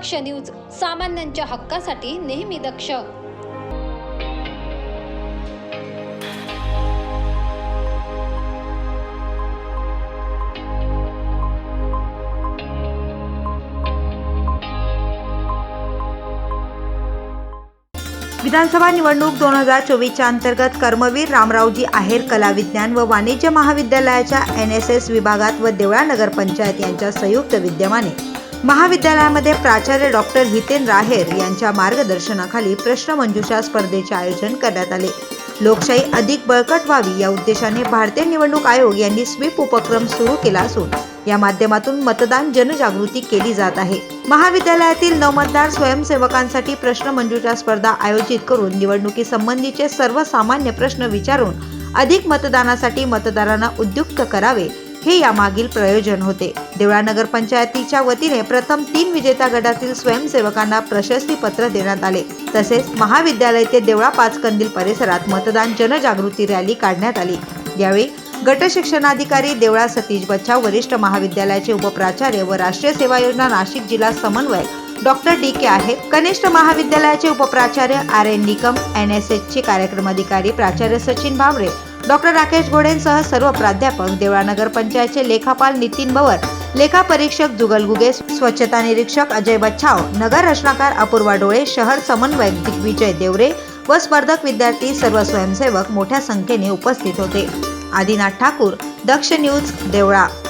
दक्ष news सामान्यांच्या हक्कासाठी नेहमी दक्ष. विधानसभा निवडणूक दोन हजार चोवीसच्या अंतर्गत कर्मवीर रामरावजी आहेर कला विज्ञान व वाणिज्य महाविद्यालयाच्या एन एस एस विभागात व देवळा नगर पंचायत यांच्या संयुक्त विद्यमाने महाविद्यालयामध्ये प्राचार्य डॉक्टर हितेन राहेर यांच्या मार्गदर्शनाखाली प्रश्नमंजुषा स्पर्धेचे आयोजन करण्यात आले. लोकशाही अधिक बळकट व्हावी या उद्देशाने भारतीय निवडणूक आयोग यांनी स्वीप उपक्रम सुरू केला असून या माध्यमातून मतदान जनजागृती केली जात आहे. महाविद्यालयातील नवमतदार स्वयंसेवकांसाठी प्रश्न मंजुषा स्पर्धा आयोजित करून निवडणुकीसंबंधीचे सर्वसामान्य प्रश्न विचारून अधिक मतदानासाठी मतदारांना उद्युक्त करावे हे यामागील प्रयोजन होते. देवळा नगर पंचायतीच्या वतीने प्रथम तीन विजेता गटातील स्वयंसेवकांना प्रशस्ती पत्र देण्यात आले. तसेच महाविद्यालय ते देवळा पाच कंदील परिसरात मतदान जनजागृती रॅली काढण्यात आली. यावेळी गट शिक्षणाधिकारी देवळा सतीश बच्चा वरिष्ठ महाविद्यालयाचे उपप्राचार्य व राष्ट्रीय सेवा योजना नाशिक जिल्हा समन्वय डॉक्टर डी. के. आहे. कनिष्ठ महाविद्यालयाचे उपप्राचार्य R. N. Nikam N S H चे कार्यक्रम अधिकारी प्राचार्य सचिन भावरे डॉक्टर राकेश घोडेंसह सर्व प्राध्यापक देवळा नगरपंचायतचे लेखापाल नितीन बवर लेखा परीक्षक जुगल गुगे स्वच्छता निरीक्षक अजय बच्छाव नगर रचनाकार अपूर्वा डोळे शहर समन्वयक दिग्विजय देवरे व स्पर्धक विद्यार्थी सर्व स्वयंसेवक मोठ्या संख्येने उपस्थित होते. आदिनाथ ठाकूर दक्ष न्यूज देवळा.